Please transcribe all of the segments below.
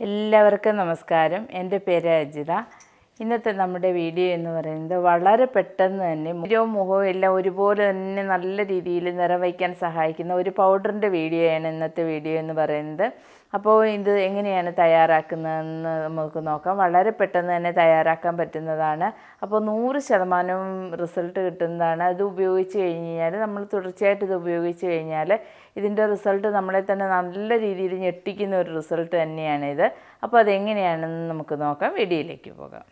എല്ലാവർക്കും നമസ്കാരം. എന്റെ പേര് അജിത. ഇന്നത്തെ നമ്മുടെ വീഡിയോ എന്ന് പറയുന്നത് വളരെ പെട്ടെന്ന് തന്നെ മുഖവും മുഖവും എല്ലാം ഒരുപോലെ തന്നെ നല്ല രീതിയിൽ നിറവയ്ക്കാൻ സഹായിക്കുന്ന ഒരു പൗഡറിന്റെ വീഡിയോയാണ് ഇന്നത്തെ വീഡിയോ എന്ന് പറയുന്നത്. അപ്പോൾ ഇത് എങ്ങനെയാണ് തയ്യാറാക്കുന്നതെന്ന് നമുക്ക് നോക്കാം. വളരെ പെട്ടെന്ന് തന്നെ തയ്യാറാക്കാൻ പറ്റുന്നതാണ്. അപ്പോൾ നൂറ് ശതമാനവും റിസൾട്ട് കിട്ടുന്നതാണ്. അത് ഉപയോഗിച്ച് കഴിഞ്ഞ് കഴിഞ്ഞാൽ നമ്മൾ തുടർച്ചയായിട്ട് ഇത് ഉപയോഗിച്ച് കഴിഞ്ഞാൽ ഇതിന്റെ റിസൾട്ട് നമ്മളെ തന്നെ നല്ല രീതിയിൽ ഞെട്ടിക്കുന്ന ഒരു റിസൾട്ട് തന്നെയാണിത് അപ്പോൾ അതെങ്ങനെയാണെന്ന് നമുക്ക് നോക്കാം. വീഡിയോയിലേക്ക് പോകാം.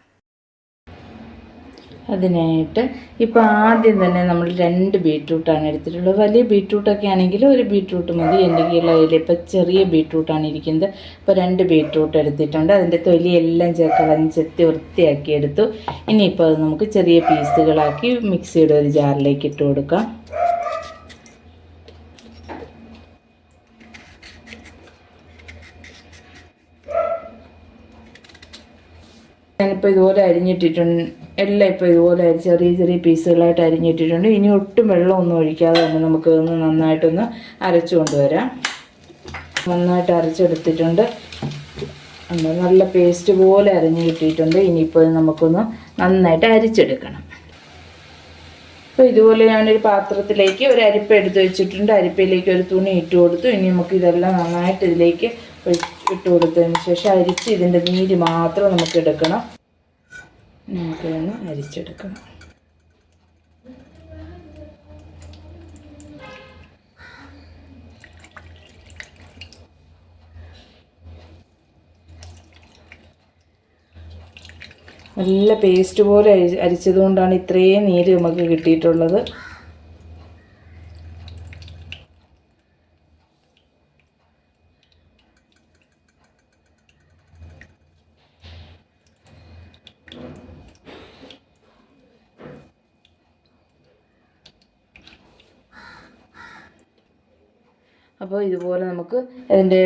അതിനായിട്ട് ഇപ്പോൾ ആദ്യം തന്നെ നമ്മൾ രണ്ട് ബീട്രൂട്ടാണ് എടുത്തിട്ടുള്ളത്. വലിയ ബീട്രൂട്ടൊക്കെ ആണെങ്കിൽ ഒരു ബീട്രൂട്ട് മതി. എന്റെ കീഴിൽ ഇപ്പോൾ ചെറിയ ബീട്രൂട്ടാണ് ഇരിക്കുന്നത്. ഇപ്പോൾ രണ്ട് ബീട്രൂട്ട് എടുത്തിട്ടുണ്ട്. അതിന്റെ തൊലിയെല്ലാം ചേർക്കളഞ്ഞ് ചെത്തി വൃത്തിയാക്കി എടുത്തു. ഇനിയിപ്പോൾ അത് നമുക്ക് ചെറിയ പീസുകളാക്കി മിക്സിയുടെ ഒരു ജാറിലേക്ക് ഇട്ട് കൊടുക്കാം. ഞാനിപ്പോൾ ഇതുപോലെ അരിഞ്ഞിട്ടിട്ടുണ്ട്. എല്ലാം ഇപ്പോൾ ഇതുപോലെ ചെറിയ ചെറിയ പീസുകളായിട്ട് അരിഞ്ഞിട്ടിട്ടുണ്ട്. ഇനി ഒട്ടും വെള്ളമൊന്നും ഒഴിക്കാതെ തന്നെ നമുക്ക് ഒന്ന് നന്നായിട്ടൊന്ന് അരച്ചു കൊണ്ടുവരാം. നന്നായിട്ട് അരച്ചെടുത്തിട്ടുണ്ട്. നല്ല പേസ്റ്റ് പോലെ അരഞ്ഞു കിട്ടിയിട്ടുണ്ട്. ഇനിയിപ്പോൾ നമുക്കൊന്ന് നന്നായിട്ട് അരിച്ചെടുക്കണം. അപ്പോൾ ഇതുപോലെ ഞാനൊരു പാത്രത്തിലേക്ക് ഒരു അരിപ്പ എടുത്ത് വെച്ചിട്ടുണ്ട്. അരിപ്പയിലേക്ക് ഒരു തുണി ഇട്ട് കൊടുത്തു. ഇനി നമുക്ക് ഇതെല്ലാം നന്നായിട്ട് ഇതിലേക്ക് ഇട്ട് കൊടുത്തതിന് ശേഷം അരിച്ച് ഇതിന്റെ നീര് മാത്രം നമുക്ക് എടുക്കണം. നമുക്കിതൊന്ന് അരിച്ചെടുക്കണം. നല്ല പേസ്റ്റ് പോലെ അരി അരിച്ചതുകൊണ്ടാണ് ഇത്രയും നീര് നമുക്ക് കിട്ടിയിട്ടുള്ളത്. അപ്പോൾ ഇതുപോലെ നമുക്ക് അതിന്റെ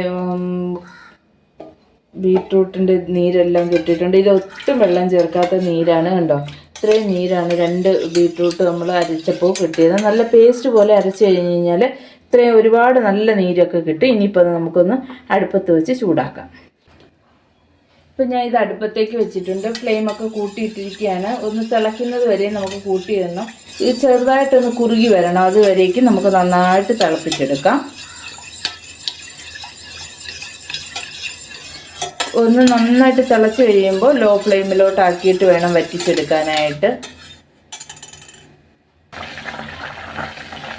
ബീട്രൂട്ടിന്റെ നീരെല്ലാം കിട്ടിയിട്ടുണ്ട്. ഇത് ഒട്ടും വെള്ളം ചേർക്കാത്ത നീരാണ് കണ്ടോ? ഇത്രയും നീരാണ് രണ്ട് ബീട്രൂട്ട് നമ്മൾ അരച്ചപ്പോൾ കിട്ടിയത്. നല്ല പേസ്റ്റ് പോലെ അരച്ച് കഴിഞ്ഞ് കഴിഞ്ഞാൽ ഇത്രയും ഒരുപാട് നല്ല നീരൊക്കെ കിട്ടും. ഇനിയിപ്പോൾ അത് നമുക്കൊന്ന് അടുപ്പത്ത് വെച്ച് ചൂടാക്കാം. ഇപ്പം ഞാൻ ഇത് അടുപ്പത്തേക്ക് വെച്ചിട്ടുണ്ട്. ഫ്ലെയിമൊക്കെ കൂട്ടിയിട്ടിരിക്കുകയാണ്. ഒന്ന് തിളയ്ക്കുന്നത് വരെ നമുക്ക് കൂട്ടി തരണം ഇത് ചെറുതായിട്ടൊന്ന് കുറുകി വരണം. അതുവരേക്കും നമുക്ക് നന്നായിട്ട് തിളപ്പിച്ചെടുക്കാം. ഒന്ന് നന്നായിട്ട് തിളച്ച് കഴിയുമ്പോൾ ലോ ഫ്ലെയിമിലോട്ട് ആക്കിയിട്ട് വേണം വറ്റിച്ചെടുക്കാനായിട്ട്.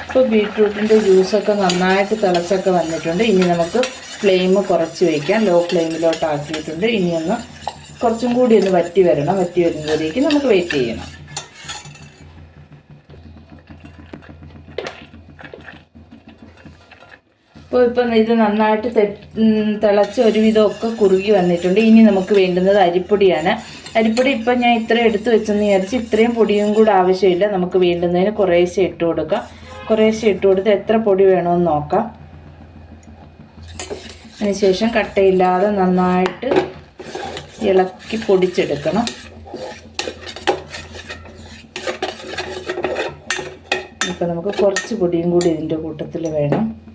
ഇപ്പോൾ ബീട്രൂട്ടിന്റെ ജ്യൂസൊക്കെ നന്നായിട്ട് തിളച്ചൊക്കെ വന്നിട്ടുണ്ട്. ഇനി നമുക്ക് ഫ്ലെയിം കുറച്ച് വയ്ക്കാം ലോ ഫ്ലെയിമിലോട്ട് ആക്കിയിട്ടുണ്ട് ഇനിയൊന്ന് കുറച്ചും കൂടി ഒന്ന് വറ്റി വരണം. വറ്റി വരുന്നതിലേക്ക് നമുക്ക് വെയിറ്റ് ചെയ്യണം. ഇപ്പോൾ ഇപ്പം ഇത് നന്നായിട്ട് തെ- തിളച്ച് ഒരുവിധമൊക്കെ കുറുകി വന്നിട്ടുണ്ട്. ഇനി നമുക്ക് വേണ്ടുന്നത് അരിപ്പൊടിയാണ്. അരിപ്പൊടി ഇപ്പം ഞാൻ ഇത്രയും എടുത്ത് വെച്ചെന്ന് വിചാരിച്ച് ഇത്രയും പൊടിയും കൂടെ ആവശ്യമില്ല. നമുക്ക് വേണ്ടുന്നതിന് കുറേശ്ശെ ഇട്ട് കൊടുക്കാം. കുറേശ്ശെ ഇട്ട് കൊടുത്ത് എത്ര പൊടി വേണമെന്ന് നോക്കാം. അതിനുശേഷം കട്ടയില്ലാതെ നന്നായിട്ട് ഇളക്കി പൊടിച്ചെടുക്കണം. ഇപ്പം നമുക്ക് കുറച്ച് പൊടിയും കൂടി ഇതിന്റെ കൂട്ടത്തിൽ വേണം.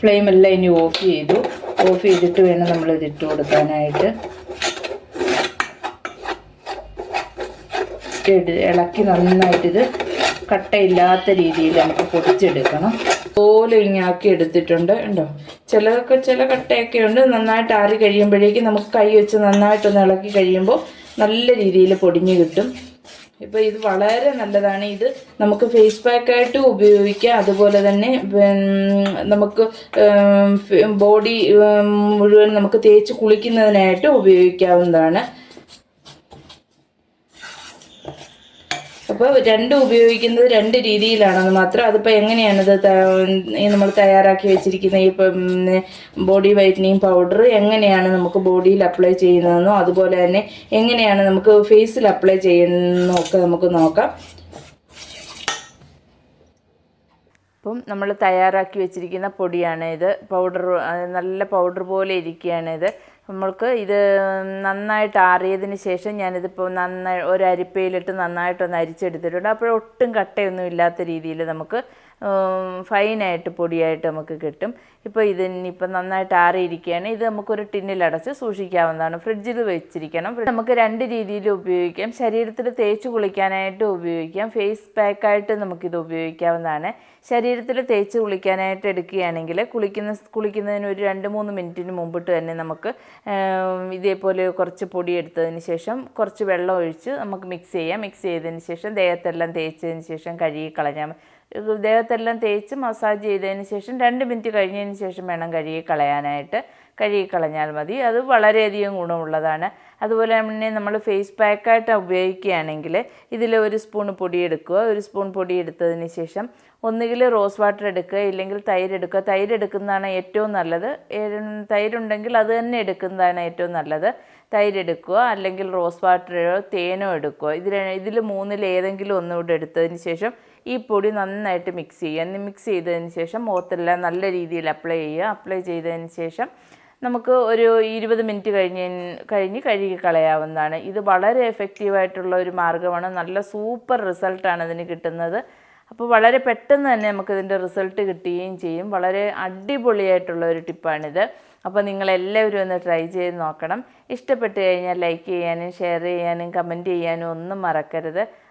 ഫ്ലെയിം എല്ലാം ഇനി ഓഫ് ചെയ്തു. ഓഫ് ചെയ്തിട്ട് വേണം നമ്മൾ ഇതിട്ട് കൊടുക്കാനായിട്ട്. ഇളക്കി നന്നായിട്ട് ഇത് കട്ടയില്ലാത്ത രീതിയിൽ നമുക്ക് പൊടിച്ചെടുക്കണം. പോലെ ഇങ്ങാക്കി എടുത്തിട്ടുണ്ട്. ഉണ്ടോ ചിലതൊക്കെ ചില കട്ടയൊക്കെ ഉണ്ട്. നന്നായിട്ട് ആറി കഴിയുമ്പോഴേക്കും നമുക്ക് കൈ വെച്ച് നന്നായിട്ടൊന്ന് ഇളക്കി കഴിയുമ്പോൾ നല്ല രീതിയിൽ പൊടിഞ്ഞ് കിട്ടും. ഇപ്പോൾ ഇത് വളരെ നല്ലതാണ്. ഇത് നമുക്ക് ഫേസ് പാക്ക് ആയിട്ട് ഉപയോഗിക്കാം. അതുപോലെ തന്നെ നമുക്ക് ബോഡി മുഴുവൻ നമുക്ക് തേച്ച് കുളിക്കുന്നതിനായിട്ട് ഉപയോഗിക്കാവുന്നതാണ്. അപ്പോൾ രണ്ട് ഉപയോഗിക്കുന്നത് രണ്ട് രീതിയിലാണെന്ന് മാത്രം. അതിപ്പോൾ എങ്ങനെയാണത് നമ്മൾ തയ്യാറാക്കി വെച്ചിരിക്കുന്ന ഈ ബോഡി വൈറ്റനിങ് പൗഡർ എങ്ങനെയാണ് നമുക്ക് ബോഡിയിൽ അപ്ലൈ ചെയ്യുന്നതെന്നോ അതുപോലെ തന്നെ എങ്ങനെയാണ് നമുക്ക് ഫേസിൽ അപ്ലൈ ചെയ്യുന്നതെന്നോ ഒക്കെ നമുക്ക് നോക്കാം. അപ്പം നമ്മൾ തയ്യാറാക്കി വെച്ചിരിക്കുന്ന പൊടിയാണ് ഇത് പൗഡർ നല്ല പൗഡർ പോലെ ഇരിക്കുകയാണ് ഇത് നമ്മൾക്ക് ഇത് നന്നായിട്ട് ആറിയതിന് ശേഷം ഞാനിതിപ്പോൾ നന്നായി ഒരു അരിപ്പയിലിട്ട് നന്നായിട്ടൊന്ന് അരിച്ചെടുത്തിട്ടുണ്ട്. അപ്പോൾ ഒട്ടും കട്ടയൊന്നും ഇല്ലാത്ത രീതിയിൽ നമുക്ക് ഫൈനായിട്ട് പൊടിയായിട്ട് നമുക്ക് കിട്ടും. ഇപ്പോൾ ഇതിനിപ്പോൾ നന്നായിട്ട് ആറിയിരിക്കുകയാണ്. ഇത് നമുക്കൊരു ടിന്നിലടച്ച് സൂക്ഷിക്കാവുന്നതാണ്. ഫ്രിഡ്ജിൽ വെച്ചിരിക്കണം. നമുക്ക് രണ്ട് രീതിയിൽ ഉപയോഗിക്കാം. ശരീരത്തിൽ തേച്ച് കുളിക്കാനായിട്ട് ഉപയോഗിക്കാം. ഫേസ് പാക്കായിട്ട് നമുക്കിത് ഉപയോഗിക്കാവുന്നതാണ്. ശരീരത്തിൽ തേച്ച് കുളിക്കാനായിട്ട് എടുക്കുകയാണെങ്കിൽ കുളിക്കുന്ന കുളിക്കുന്നതിന് ഒരു രണ്ട് മൂന്ന് മിനിറ്റിന് മുമ്പിട്ട് തന്നെ നമുക്ക് ഇതേപോലെ കുറച്ച് പൊടി എടുത്തതിന് ശേഷം കുറച്ച് വെള്ളം ഒഴിച്ച് നമുക്ക് മിക്സ് ചെയ്യാം. മിക്സ് ചെയ്തതിന് ശേഷം ദേഹത്തെല്ലാം തേച്ചതിന് ശേഷം കഴുകി കളഞ്ഞാൽ ദേഹത്തെല്ലാം തേച്ച് മസാജ് ചെയ്തതിന് ശേഷം രണ്ട് മിനിറ്റ് കഴിഞ്ഞതിന് ശേഷം വേണം കഴുകി കളയാനായിട്ട്. കഴുകി കളഞ്ഞാൽ മതി. അത് വളരെയധികം ഗുണമുള്ളതാണ്. അതുപോലെ തന്നെ നമ്മൾ ഫേസ് പാക്കായിട്ട് ഉപയോഗിക്കുകയാണെങ്കിൽ ഇതിൽ ഒരു സ്പൂൺ പൊടി എടുക്കുക. ഒരു സ്പൂൺ പൊടി എടുത്തതിന് ശേഷം ഒന്നുകിൽ റോസ് വാട്ടർ എടുക്കുക. ഇല്ലെങ്കിൽ തൈര് എടുക്കുക. തൈര് എടുക്കുന്നതാണ് ഏറ്റവും നല്ലത്. തൈരുണ്ടെങ്കിൽ അത് തന്നെ എടുക്കുന്നതാണ് ഏറ്റവും നല്ലത്. തൈര് എടുക്കുക. അല്ലെങ്കിൽ റോസ് വാട്ടറോ തേനോ എടുക്കുക. ഇതിൽ ഇതിൽ മൂന്നിൽ ഏതെങ്കിലും ഒന്നുകൂടെ എടുത്തതിന് ശേഷം ഈ പൊടി നന്നായിട്ട് മിക്സ് ചെയ്യുക. മിക്സ് ചെയ്തതിന് ശേഷം മുഖത്തെല്ലാം നല്ല രീതിയിൽ അപ്ലൈ ചെയ്യുക. അപ്ലൈ ചെയ്തതിന് ശേഷം നമുക്ക് ഒരു ഇരുപത് മിനിറ്റ് കഴിഞ്ഞ് കഴിഞ്ഞ് കഴുകി കളയാവുന്നതാണ്. ഇത് വളരെ എഫക്റ്റീവായിട്ടുള്ള ഒരു മാർഗമാണ്. നല്ല സൂപ്പർ റിസൾട്ടാണ് ഇതിന് കിട്ടുന്നത്. അപ്പോൾ വളരെ പെട്ടെന്ന് തന്നെ നമുക്കിതിന്റെ റിസൾട്ട് കിട്ടുകയും ചെയ്യും. വളരെ അടിപൊളിയായിട്ടുള്ള ഒരു ടിപ്പാണിത് അപ്പോൾ നിങ്ങളെല്ലാവരും ഒന്ന് ട്രൈ ചെയ്ത് നോക്കണം. ഇഷ്ടപ്പെട്ട് കഴിഞ്ഞാൽ ലൈക്ക് ചെയ്യാനും ഷെയർ ചെയ്യാനും കമന്റ് ചെയ്യാനും ഒന്നും മറക്കരുത്.